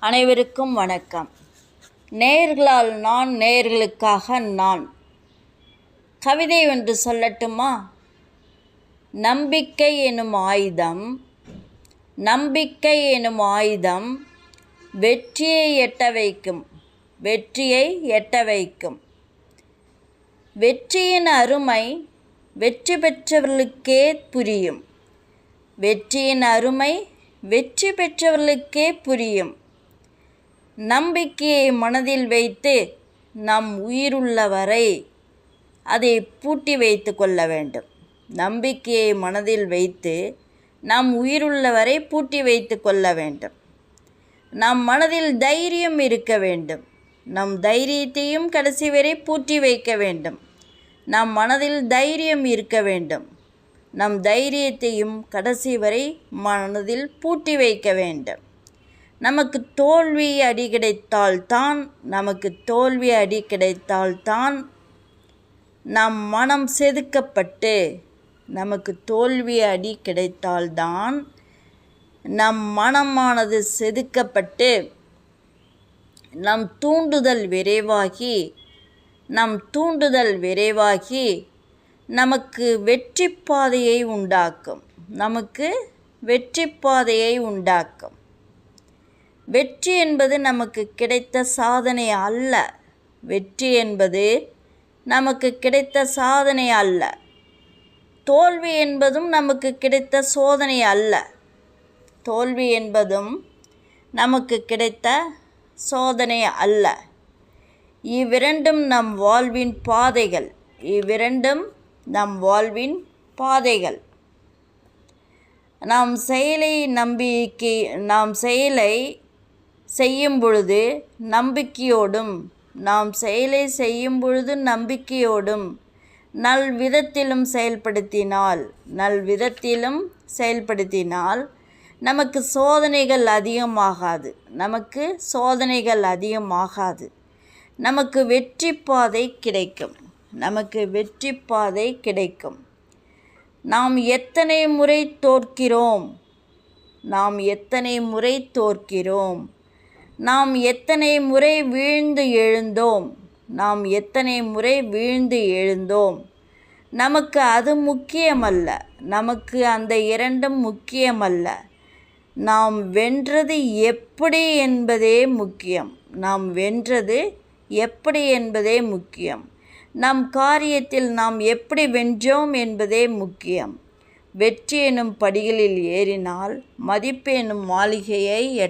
அனைவருக்கும் வணக்கம். நேர்களால் நான் நேர்களுக்காக நான். கவிதை ஒன்று சொல்லட்டுமா? நம்பிக்கை எனும் ஆயுதம் நம்பிக்கை எனும் ஆயுதம் வெற்றியை எட்ட வைக்கும் வெற்றியை எட்ட வைக்கும். வெற்றியின் அருமை வெற்றி பெற்றவர்களுக்கே புரியும். வெற்றியின் அருமை வெற்றி பெற்றவர்களுக்கே புரியும். நம்பிக்கையை மனதில் வைத்து நம் உயிருள்ள வரை அதை பூட்டி வைத்து கொள்ள வேண்டும். நம்பிக்கையை மனதில் வைத்து நம் உயிருள்ள வரை பூட்டி வைத்து கொள்ள வேண்டும். நம் மனதில் தைரியம் இருக்க வேண்டும். நம் தைரியத்தையும் கடைசி வரை பூட்டி வைக்க வேண்டும். நம் மனதில் தைரியம் இருக்க வேண்டும். நம் தைரியத்தையும் கடைசி வரை மனதில் பூட்டி வைக்க வேண்டும். நமக்கு தோல்வி அடி கிடைத்தால்தான் நமக்கு தோல்வி அடி கிடைத்தால்தான் நம் மனம் செதுக்கப்பட்டு நமக்கு தோல்வி அடி கிடைத்தால்தான் நம் மனமானது செதுக்கப்பட்டு நம் தூண்டுதல் விரைவாகி நம் தூண்டுதல் விரைவாகி நமக்கு வெற்றி பாதையை உண்டாக்கும். நமக்கு வெற்றி பாதையை உண்டாக்கும். வெற்றி என்பது நமக்கு கிடைத்த சாதனை அல்ல. வெற்றி என்பது நமக்கு கிடைத்த சாதனை அல்ல. தோல்வி என்பதும் நமக்கு கிடைத்த சோதனை அல்ல. தோல்வி என்பதும் நமக்கு கிடைத்த சோதனை அல்ல. இவ்விரண்டும் நம் வாழ்வின் பாதைகள். இவ்விரண்டும் நம் வாழ்வின் பாதைகள். நாம் செயலை நம்பிக்கை நாம் செயலை செய்யும் பொழுது நம்பிக்கையோடும் நாம் செயலை செய்யும் பொழுது நம்பிக்கையோடும் நல் விதத்திலும் செயல்படுத்தினால் நல் விதத்திலும் செயல்படுத்தினால் நமக்கு சோதனைகள் அதிகமாகாது. நமக்கு சோதனைகள் அதிகமாகாது. நமக்கு வெற்றி பாதை கிடைக்கும். நமக்கு வெற்றி பாதை கிடைக்கும். நாம் எத்தனை முறை தோற்கிறோம்? நாம் எத்தனை முறை தோற்கிறோம்? நாம் எத்தனை முறை வீழ்ந்து எழுந்தோம்? நாம் எத்தனை முறை வீழ்ந்து எழுந்தோம்? நமக்கு அது முக்கியமல்ல. நமக்கு அந்த இரண்டும் முக்கியமல்ல. நாம் வென்றது எப்படி என்பதே முக்கியம். நாம் வென்றது எப்படி என்பதே முக்கியம். நம் காரியத்தில் நாம் எப்படி வென்றோம் என்பதே முக்கியம். வெற்றி எனும் படிகளில் ஏறினால் மதிப்பு எனும் மாளிகையை